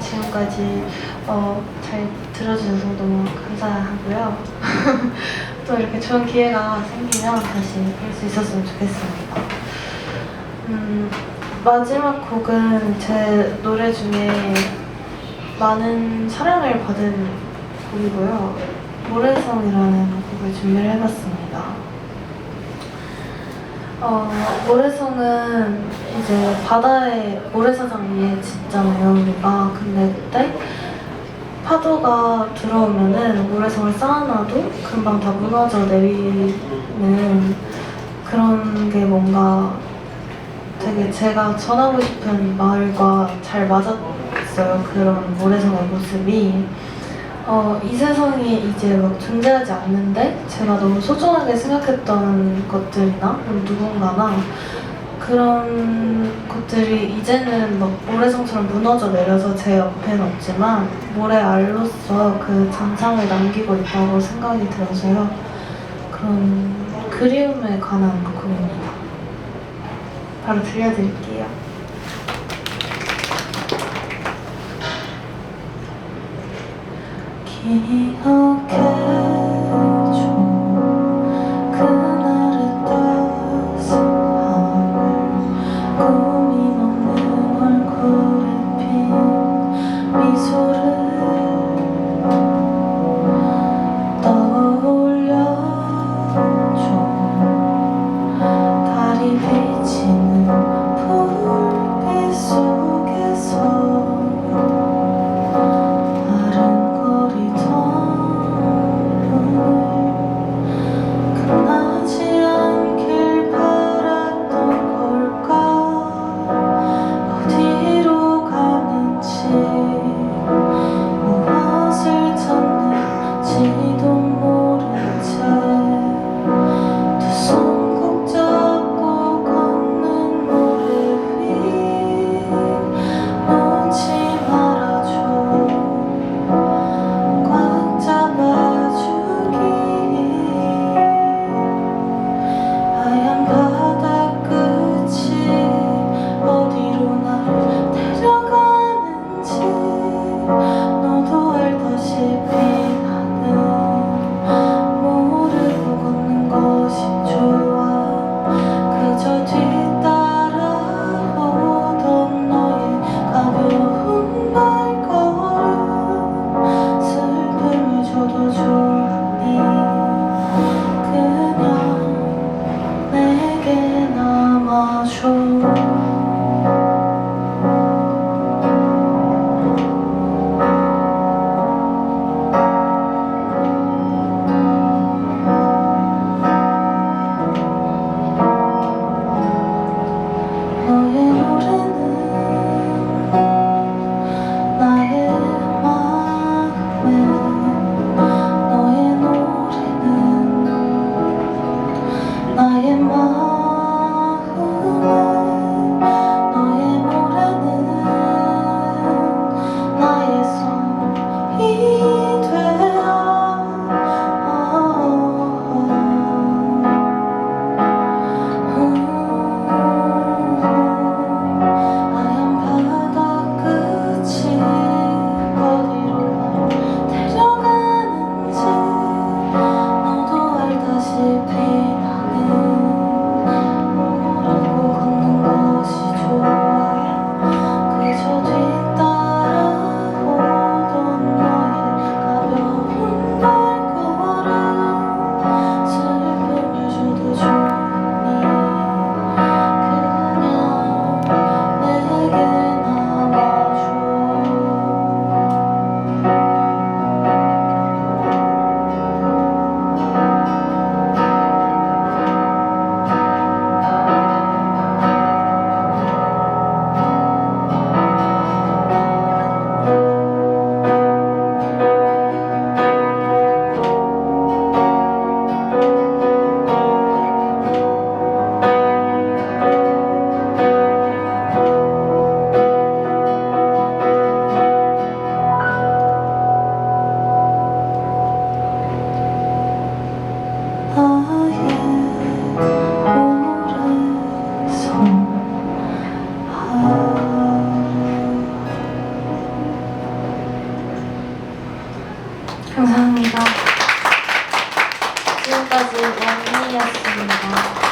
지금까지 어, 잘 들어주셔서 너무 감사하고요. 또 이렇게 좋은 기회가 생기면 다시 볼 수 있었으면 좋겠습니다. 음, 마지막 곡은 제 노래 중에 많은 사랑을 받은 곡이고요. 모래성이라는 곡을 준비를 해봤습니다. 어, 모래성은 이제 바다에 모래사장 위에 짓잖아요, 우리가. 근데 그때 파도가 들어오면은 모래성을 쌓아놔도 금방 다 무너져 내리는 그런 게 뭔가 되게 제가 전하고 싶은 마을과 잘 맞았어요. 그런 모래성의 모습이. 어, 이 세상이 이제 막 존재하지 않는데 제가 너무 소중하게 생각했던 것들이나 누군가나 그런 것들이 이제는 막 모래성처럼 무너져 내려서 제 옆에는 없지만 모래알로서 그 잔상을 남기고 있다고 생각이 들어서요. 그런 그리움에 관한 곡입니다. 바로 들려드릴게요. 기억해 감사합니다. 지금까지 원미였습니다.